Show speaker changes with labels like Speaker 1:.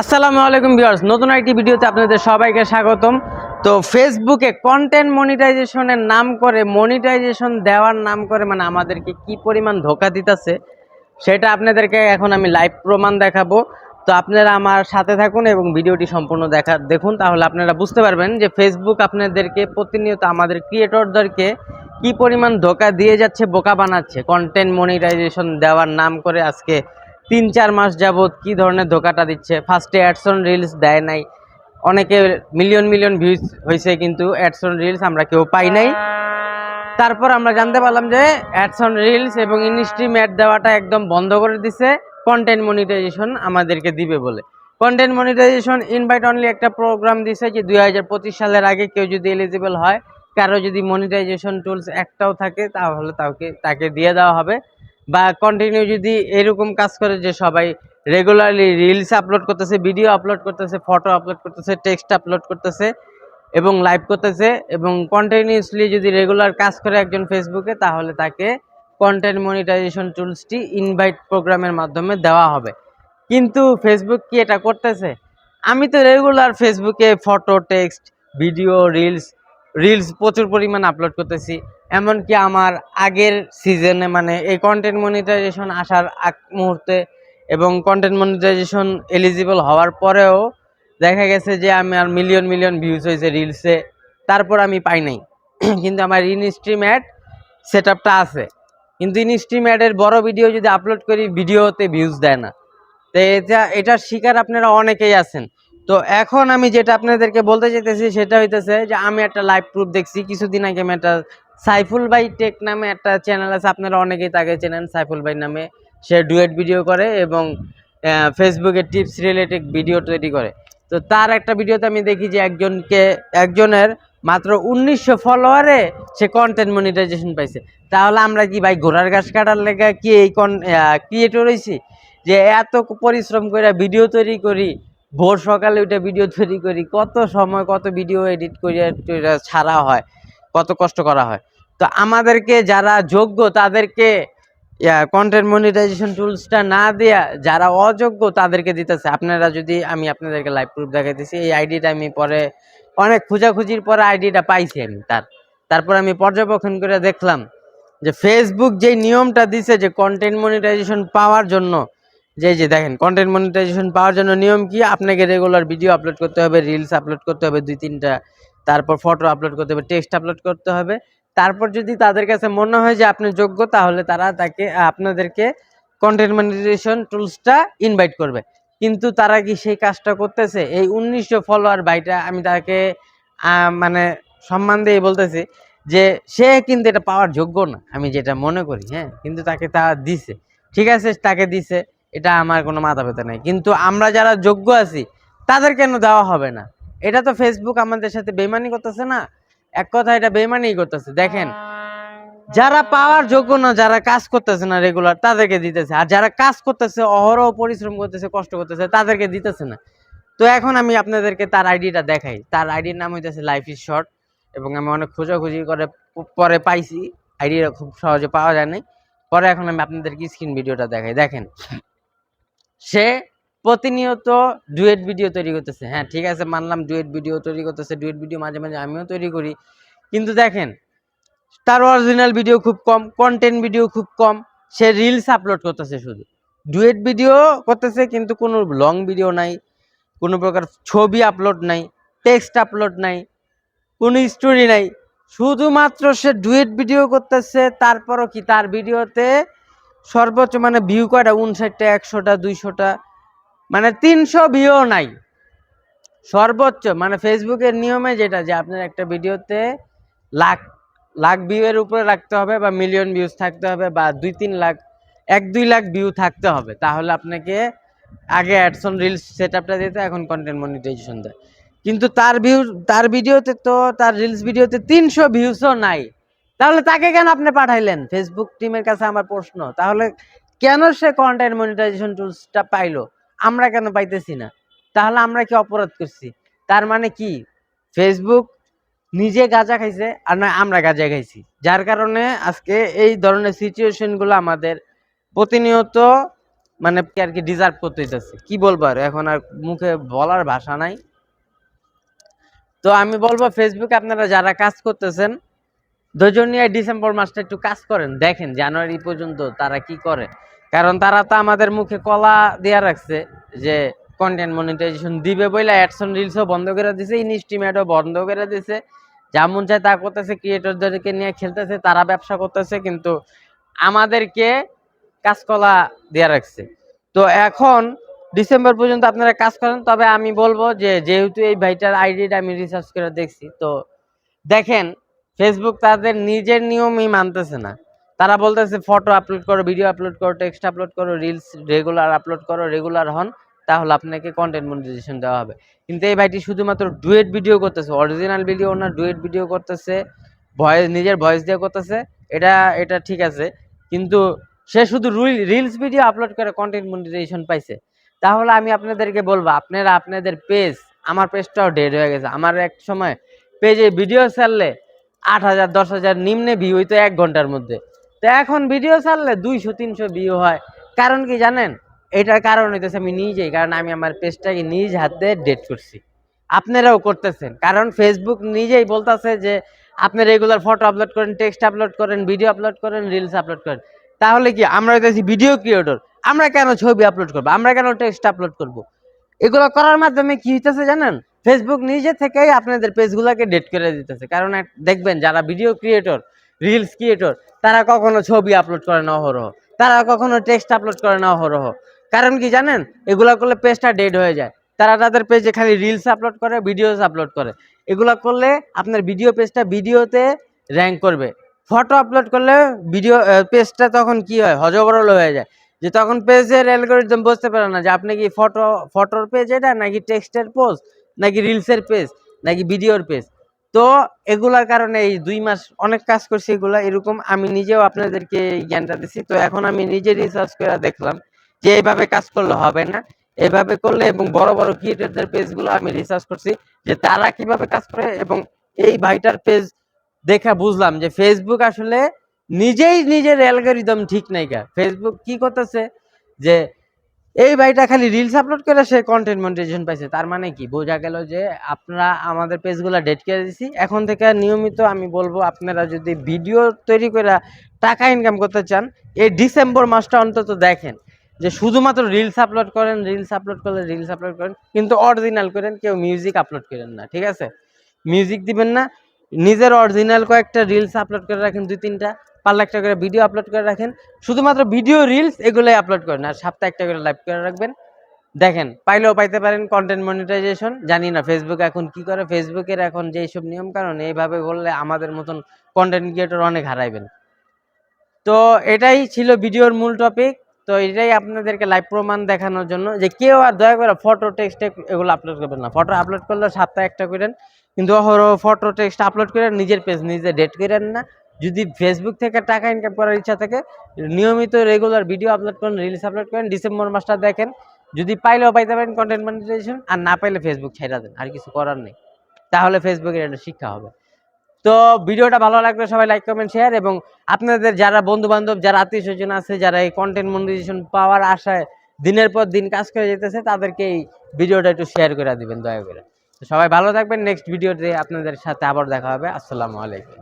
Speaker 1: আসসালামু আলাইকুম ভিউয়ার্স, নতুন একটি ভিডিওতে আপনাদের সবাইকে স্বাগতম। তো ফেসবুকে কন্টেন্ট মনিটাইজেশনের নাম করে মনিটাইজেশন দেওয়ার নাম করে মানে আমাদেরকে কি পরিমাণ ধোকা দিতেছে, সেটা আপনাদেরকে এখন আমি লাইভ প্রমাণ দেখাবো। তো আপনারা আমার সাথে থাকুন এবং ভিডিওটি সম্পূর্ণ দেখা, দেখুন, তাহলে আপনারা বুঝতে পারবেন যে ফেসবুক আপনাদেরকে প্রতিনিয়ত আমাদের ক্রিয়েটরদেরকে কি পরিমাণ ধোকা দিয়ে যাচ্ছে, বোকা বানাচ্ছে। কন্টেন্ট মনিটাইজেশন দেওয়ার নাম করে আজকে তিন চার মাস যাবত কি ধরনের ধোকাটা দিচ্ছে? ফার্স্টে অ্যাডসন রিলস দেয় নাই। অনেকে মিলিয়ন মিলিয়ন ভিউজ হয়েছে কিন্তু অ্যাডসন রিলস আমরা কেউ পাই নাই। তারপর আমরা জানতে পারলাম যে অ্যাডসন রিলস এবং ইনস্ট্রিম অ্যাড দেওয়াটা একদম বন্ধ করে দিছে। কন্টেন্ট মনিটাইজেশন আমাদেরকে দিবে বলে। কন্টেন্ট মনিটাইজেশন ইনভাইট অনলি একটা প্রোগ্রাম দিছে যে দু হাজার পঁচিশ সালের আগে কেউ যদি এলিজিবল হয়, কারও যদি মনিটাইজেশন টুলস একটাও থাকে, তাহলে তাকে তাকে দিয়ে দেওয়া হবে। বা কন্টিনিউ যদি এরকম কাজ করে যে সবাই রেগুলারলি রিলস আপলোড করতেছে ভিডিও আপলোড করতেছে ফটো আপলোড করতেছে টেক্সট আপলোড করতেছে এবং লাইভ করতেছে এবং কন্টিনিউসলি যদি রেগুলার কাজ করে একজন ফেসবুকে তাহলে তাকে কন্টেন্ট মনিটাইজেশন টুলসটি ইনভাইট প্রোগ্রামের মাধ্যমে দেওয়া হবে। কিন্তু ফেসবুক কি এটা করতেছে? আমি তো রেগুলার ফেসবুকে photo text video reels reels প্রচুর পরিমাণ আপলোড করতেছি। এমনকি আমার আগের সিজনে মানে এই কন্টেন্ট মনিটাইজেশন আসার আগ মুহূর্তে এবং কন্টেন্ট মনিটাইজেশন এলিজিবল হওয়ার পরেও দেখা গেছে যে আমি আর মিলিয়ন মিলিয়ন ভিউজ হয়েছে রিলসে তারপর আমি পাই নাই। কিন্তু আমার ইনস্ট্রিম অ্যাড সেট আপটা আছে। কিন্তু ইনস্ট্রিম অ্যাডের বড় ভিডিও যদি আপলোড করি ভিডিওতে ভিউজ দেয় না। তো এটা, এটার শিকার আপনারা অনেকেই আছেন। তো এখন আমি যেটা আপনাদেরকে বলতে চাইতেছি, সেটা হইতেছে যে আমি একটা লাইভ প্রুফ দেখছি। কিছুদিন আগে আমি একটা সাইফুল ভাই টেক নামে একটা চ্যানেল আছে, আপনারা অনেকেই তাকে চেনেন সাইফুল ভাই নামে। সে ডুয়েট ভিডিও করে এবং ফেসবুকে টিপস রিলেটেড ভিডিও তৈরি করে। তো তার একটা ভিডিওতে আমি দেখি যে একজনকে, একজনের মাত্র উনিশশো ফলোয়ারে সে কন্টেন্ট মনিটাইজেশন পাইছে। তাহলে আমরা কি ভাই ঘোড়ার গাছ কাটার লেগে কি এই কন ক্রিয়েটর হয়েছি যে এত পরিশ্রম করে ভিডিও তৈরি করি, ভোর সকালে ওইটা ভিডিও তৈরি করি, কত সময় কত ভিডিও এডিট করে টইরা ছাড়া হয়। কত কষ্ট করা হয়। তো আমাদেরকে যারা যোগ্য, তাদেরকে কন্টেন্ট মনিটাইজেশন টুলসটা না দেয়া যারা অযোগ্য, তাদেরকে দিতেছে। আপনারা যদি, আমি আপনাদেরকে লাইভ প্রুফ দেখাইতেছি, এই আইডিটা আমি পরে অনেক খোঁজাখুঁজির পরে আইডিটা পাইছি আমি তার। তারপর আমি পর্যবেক্ষণ করে দেখলাম যে ফেসবুক যে নিয়মটা দিছে যে কন্টেন্ট মনিটাইজেশন পাওয়ার জন্য, যে যে, দেখেন কন্টেন্ট মনিটাইজেশন পাওয়ার জন্য নিয়ম কি? আপনাকে রেগুলার ভিডিও আপলোড করতে হবে রিলস আপলোড করতে হবে, দুই, তিনটা তারপর ফটো আপলোড করতে হবে টেক্সট আপলোড করতে হবে। তারপর যদি তাদের কাছে মনে হয় যে আপনি যোগ্য, তাহলে তারা তাকে, আপনাদেরকে কন্টেন্ট মনিটাইজেশন টুলসটা ইনভাইট করবে। কিন্তু তারা কি সেই কাজটা করতেছে? এই উনিশশো ফলোয়ার ভাইটা, আমি তাকে মানে সম্মান দিয়ে বলতেছি যে সে কিন্তু এটা পাওয়ার যোগ্য না, আমি যেটা মনে করি হ্যাঁ? কিন্তু তাকে তা দিছে। ঠিক আছে, তাকে দিছে, এটা আমার কোনো মাথা ব্যথা নেই। কিন্তু আমরা যারা যোগ্য আছি, তাদের কেন দেওয়া হবে না? এটা তো ফেসবুক আমাদের সাথে বেমানি করতেছে না। এক কথা এটা বেমানি করতেছে, দেখেন। যারা পাওয়ার যোগ্য না, যারা কাজ করতেছে না রেগুলার তাদেরকে দিতেছে। আর যারা কাজ করতেছে, অহরহ পরিশ্রম করতেছে, কষ্ট করতেছে, তাদেরকে দিতেছে না। তো এখন আমি আপনাদেরকে তার আইডিটা দেখাই। তার আইডির নাম হইতেছে লাইফ ইজ শর্ট এবং আমি অনেক খোঁজাখুঁজি করে, পরে পাইছি। আইডিটা খুব সহজে পাওয়া যায় নাই। পরে এখন আমি আপনাদেরকে স্ক্রিন ভিডিওটা দেখাই। দেখেন, সে প্রতিনিয়ত ডুয়েট ভিডিও তৈরি করতেছে। হ্যাঁ ঠিক আছে, মানলাম ডুয়েট ভিডিও তৈরি করতেছে, ডুয়েট ভিডিও মাঝে মাঝে আমিও তৈরি করি। কিন্তু দেখেন, তার অরিজিনাল ভিডিও খুব কম কন্টেন্ট ভিডিও খুব কম, সে রিলস আপলোড করতেছে শুধু। ডুয়েট ভিডিও করতেছে কিন্তু কোনো লং ভিডিও নাই, কোনো প্রকার ছবি আপলোড নাই টেক্সট আপলোড নাই, কোনো স্টোরি নাই। শুধুমাত্র সে ডুয়েট ভিডিও করতেছে, তারপরও কি তার ভিডিওতে সর্বোচ্চ মানে ভিউ কয়টা? উনষাটটা, একশোটা, দুইশোটা মানে তিনশো ভিউ নাই। সর্বোচ্চ মানে ফেসবুকের নিয়মে যেটা, যে আপনার একটা ভিডিওতে লাখ লাখ ভিউ এর উপরে রাখতে হবে বা মিলিয়ন ভিউজ থাকতে হবে বা দুই তিন লাখ, এক দুই লাখ ভিউ থাকতে হবে। তাহলে আপনাকে আগে অ্যাডসন রিলস সেট আপটা দিতে এখন কন্টেন্ট মনিটাইজেশন দেয়। কিন্তু তার ভিউ তার ভিডিওতে তো, তার রিলস ভিডিওতে তিনশো ভিউসও নাই। তাহলে তাকে কেন আপনি পাঠাইলেন? ফেসবুক টিমের কাছে আমার প্রশ্ন। তাহলে কেন সে কন্টেন্ট মনিটাইজেশন টুলসটা পাইলো? আমরা কেন পাইতেছি না? তাহলে আমরা কি অপরাধ করছি? তার মানে কি? ফেসবুক নিজে গাঁজা খাইছে আর না আমরা গাঁজা খাইছি। যার কারণে আজকে এই ধরনের সিচুয়েশনগুলো আমাদের প্রতিনিয়ত মানে আর কি ডিজার্ভ করতে হইতেছে। কি বলব আর? এখন আর মুখে বলার ভাষা নাই। তো আমি বলব ফেসবুকে আপনারা যারা কাজ করতেছেন ধৈর্য নিয়ে ডিসেম্বর মাসটা একটু কাজ করেন। দেখেন জানুয়ারি পর্যন্ত তারা কি করে? কারণ তারা তো আমাদের মুখে কলা দেয়া রাখছে যে কন্টেন্ট মনিটাইজেশন দিবে বলে অ্যাডসন রিলসও বন্ধ করে দিছে ইনস্টিমেটও বন্ধ করে দিছে। যেমন চায় তা করতেছে ক্রিয়েটরদেরকে নিয়ে খেলতেছে, তারা ব্যবসা করতেছে, কিন্তু আমাদেরকে কাজকলা দেয়া রাখছে। তো এখন ডিসেম্বর পর্যন্ত আপনারা কাজ করেন, তবে আমি বলব যে যেহেতু এই ভাইটার আইডিটা আমি রিসার্চ করে দেখছি, তো দেখেন ফেসবুক তাদের নিজের নিয়মই মানতেছে না। তারা বলতেছে, ফটো আপলোড করো ভিডিও আপলোড করো টেক্সট আপলোড করো রিলস রেগুলার আপলোড করো রেগুলার হন, তাহলে আপনাকে কন্টেন্ট মনিটাইজেশন দেওয়া হবে। কিন্তু এই ভাইটি শুধুমাত্র ডুয়েট ভিডিও করতেছে অরিজিনাল ভিডিও না ডুয়েট ভিডিও করতেছে ভয়েস নিজের ভয়েস দিয়ে করতেছে, এটা এটা ঠিক আছে। কিন্তু সে শুধু রিলস ভিডিও আপলোড করে কন্টেন্ট মনিটাইজেশন পাইছে। তাহলে আমি আপনাদেরকে বলব, আপনারা আপনাদের পেজ আমার পেজটাও ডেড হয়ে গেছে। আমার এক সময় পেজে ভিডিও ছাড়লে আট হাজার, দশ হাজার নিম্নে ভিউ হইতো এক ঘণ্টার মধ্যে। তো এখন ভিডিও ছাড়লে দুইশো, তিনশো ভিউ হয়। কারণ কি জানেন? এটার কারণ হইতেছে আমি নিজেই, কারণ আমি আমার পেজটাকে নিজ হাতে ডেট করছি। আপনারাও করতেছেন, কারণ ফেসবুক নিজেই বলতেছে যে আপনি রেগুলার ফটো আপলোড করেন টেক্সট আপলোড করেন ভিডিও আপলোড করেন রিলস আপলোড করেন। তাহলে কি, আমরা হইতেছি ভিডিও ক্রিয়েটর আমরা কেন ছবি আপলোড করব? আমরা কেন টেক্সট আপলোড করব? এগুলো করার মাধ্যমে কি হইতেছে জানেন? ফেসবুক নিজে থেকেই আপনাদের পেজগুলোকে ডেট করে দিতেছে। কারণ দেখবেন যারা ভিডিও ক্রিয়েটর রিলস ক্রিয়েটর তারা কখনো ছবি আপলোড করে না অহরহ। তারা কখনো টেক্সট আপলোড করে না অহরহ। কারণ কি জানেন? এগুলো করলে পেজটা ডেড হয়ে যায়। তারা তাদের পেজে খালি রিলস আপলোড করে ভিডিওস আপলোড করে। এগুলো করলে আপনার ভিডিও পেজটা ভিডিওতে র্যাঙ্ক করবে। ফটো আপলোড করলে ভিডিও পেজটা তখন কি হয়? হজবরল হয়ে যায়। যে তখন পেজের অ্যালগোরিদম বুঝতে পারে না যে আপনি কি ফটো ফটোর পেজ এটা নাকি টেক্সটের পোস্ট নাকি রিলসের পেজ নাকি ভিডিওর পেজ তো এগুলার কারণে এই দুই মাস অনেক কাজ করছি এগুলা, এরকম আমি নিজেও আপনাদেরকে জ্ঞানটা দিচ্ছি তো এখন আমি নিজে রিসার্চ করে দেখলাম যে এইভাবে কাজ করলে হবে না। এভাবে করলে এবং বড় বড় ক্রিয়েটরদের পেজগুলো আমি রিসার্চ করছি যে তারা কীভাবে কাজ করে এবং এই ভাইটার পেজ দেখা বুঝলাম যে ফেসবুক আসলে নিজেই নিজের অ্যালগোরিদম ঠিক নাই গা। ফেসবুক কি করতেছে যে এই ভাইটা খালি রিলস আপলোড করে সে কন্টেন্ট মনিটাইজেশন পাইছে। তার মানে কি? বোঝা গেল যে আপনারা আমাদের পেজগুলো ডেট করে দিছি। এখন থেকে নিয়মিত আমি বলব, আপনারা যদি ভিডিও তৈরি করে টাকা ইনকাম করতে চান, এই ডিসেম্বর মাসটা অন্তত দেখেন যে শুধুমাত্র রিলস আপলোড করেন রিলস আপলোড করলে রিলস আপলোড করেন, কিন্তু অরিজিনাল করেন, কেউ মিউজিক আপলোড করেন না, ঠিক আছে? মিউজিক দিবেন না, নিজের অরিজিনাল কয়েকটা রিলস আপলোড করে রাখেন, দুই তিনটা। পারলে একটা করে ভিডিও আপলোড করে রাখেন। শুধুমাত্র ভিডিও রিলস এগুলোই আপলোড করেন আর সপ্তাহে একটা করে লাইভ করে রাখবেন। দেখেন, পাইলেও পাইতে পারেন কন্টেন্ট মনিটাইজেশন জানি না ফেসবুক এখন কি করে। ফেসবুকের এখন যেই সব নিয়ম কারণ এইভাবে বললে আমাদের মতন কন্টেন্ট ক্রিয়েটর অনেক হারাইবেন। তো এটাই ছিল ভিডিওর মূল টপিক তো এটাই আপনাদেরকে লাইভ প্রমাণ দেখানোর জন্য যে কেউ আর দয়া করে ফটো টেক্সট এগুলো আপলোড করবেন না। ফটো আপলোড করলে সপ্তাহে একটা করেন। কিন্তু ফটো টেক্সট আপলোড করে নিজের পেজ নিজে ডেট করেন না। যদি ফেসবুক থেকে টাকা ইনকাম করার ইচ্ছা থাকে, নিয়মিত রেগুলার ভিডিও আপলোড করেন রিলস আপলোড করেন ডিসেম্বর মাসটা দেখেন। যদি পাইলেও পাইতে পারেন কন্টেন্ট মনিটাইজেশন আর না পাইলে ফেসবুক ছেড়ে দেন, আর কিছু করার নেই। তাহলে ফেসবুকের একটা শিক্ষা হবে। তো ভিডিওটা ভালো লাগলে সবাই লাইক কমেন্ট শেয়ার এবং আপনাদের যারা বন্ধু বান্ধব যারা আত্মীয় স্বজন আছে, যারা এই কন্টেন্ট মনিটাইজেশন পাওয়ার আশায় দিনের পর দিন কাজ করে যেতেছে, তাদেরকে এই ভিডিওটা একটু শেয়ার করে দিবেন, দয়া করে। সবাই ভালো থাকবেন নেক্সট ভিডিওতে আপনাদের সাথে আবার দেখা হবে। আসসালামু আলাইকুম।